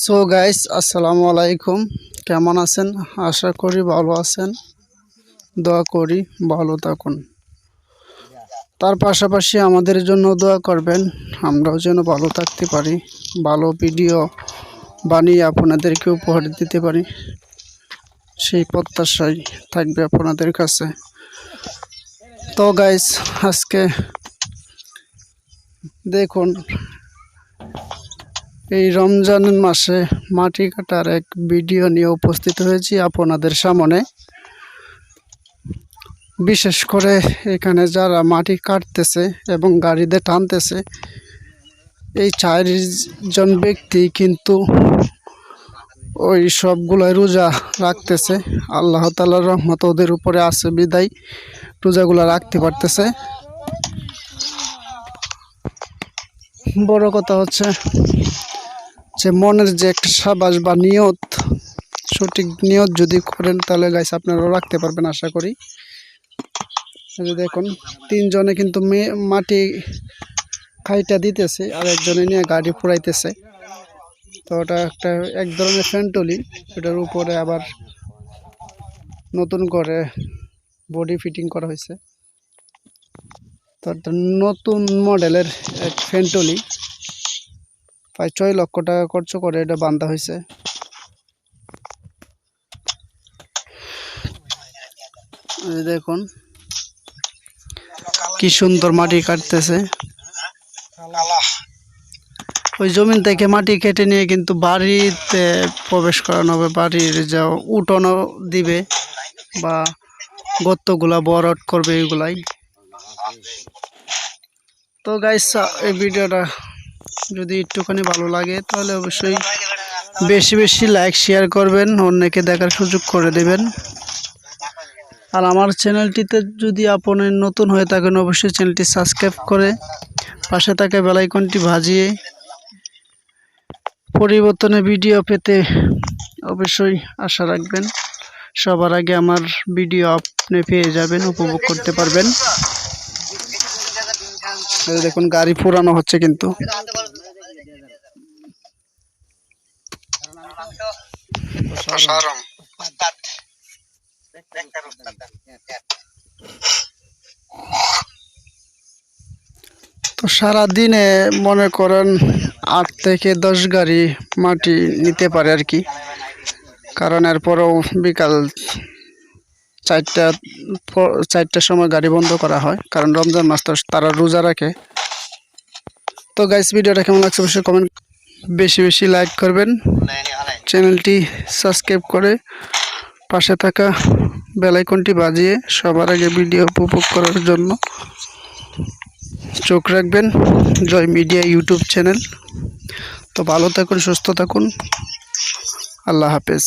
So guys আসসালামু আলাইকুম কেমন আছেন? আশা করি ভালো আছেন। দোয়া করি ভালো থাকুন। তার পাশাপাশি আমাদের জন্য দোয়া করবেন। আমরাও যেন ভালো থাকতে পারি। ভালো ভিডিও বানিয়ে আপনাদেরকে উপহার দিতে পারি। সেই প্রত্যাশাই থাকবে আপনাদের কাছে। তো গাইস আজকে দেখুন এই রমজান মাসে মাটি কাটার এক ভিডিও নিয়ে উপস্থিত হয়েছি আপনাদের সামনে। বিশেষ করে এখানে যারা মাটি কাটতেছে এবং গাড়িতে টানতেছে, এই চারজন ব্যক্তি কিন্তু ওই সবগুলাই রোজা রাখতেছে। আল্লাহ তালার রহমত ওদের উপরে আছে বিদায়, রোজাগুলো রাখতে পারতেছে। বড় কথা হচ্ছে যে মনের যে একটা সাবাস বা নিয়ত, সঠিক নিয়ত যদি করেন, তাহলে গাইস আপনারাও রাখতে পারবেন, আশা করি। দেখুন, তিনজনে কিন্তু মাটি খাইটা দিতেছে, আর একজনে নিয়ে গাড়ি পুরাইতেছে তো ওটা একটা এক ধরনের ফ্যান্টলি ওটার উপরে আবার নতুন করে বডি ফিটিং করা হয়েছে। তো নতুন মডেলের এক ফ্যান্টলি। প্রায় ছয় লক্ষ টাকা খরচ করে এটা বান্ধা হয়েছে দেখুন, কি সুন্দর মাটি কাটতেছে। ওই জমিন থেকে মাটি কেটে নিয়ে কিন্তু বাড়িতে প্রবেশ করানো হবে, বাড়ির যা উঠোনও দিবে বা গর্তগুলা বরট করবে এগুলাই। তো গাইস এই ভিডিওটা যদি একটুখানি ভালো লাগে, তাহলে অবশ্যই বেশি বেশি লাইক শেয়ার করবেন, অন্যকে দেখার সুযোগ করে দেবেন। আর আমার চ্যানেলটিতে যদি আপনি নতুন হয়ে থাকেন, অবশ্যই চ্যানেলটি সাবস্ক্রাইব করে পাশে থাকা বেলাইকনটি ভাজিয়ে পরিবর্তনের ভিডিও পেতে অবশ্যই আশা রাখবেন। সবার আগে আমার ভিডিও আপনি পেয়ে যাবেন, উপভোগ করতে পারবেন। দেখুন, গাড়ি পুরানো হচ্ছে কিন্তু। তো সারাদিনে মনে করেন আট থেকে দশ গাড়ি মাটি নিতে পারে আর কি। কারণ এরপরেও বিকাল চারটা চারটার সময় গাড়ি বন্ধ করা হয়, কারণ রমজান মাস তো তারা রোজা রাখে। তো গাইস ভিডিওটা কেমন লাগছে অবশ্যই কমেন্ট বেশি বেশি লাইক করবেন। চ্যানেলটি সাবস্ক্রাইব করে পাশে থাকা বেলাইকনটি বাজিয়ে সবার আগে ভিডিও উপভোগ করার জন্য চোখ রাখবেন। জয় মিডিয়া ইউটিউব চ্যানেল তো ভালো থাকুন, সুস্থ থাকুন। আল্লাহ হাফেজ।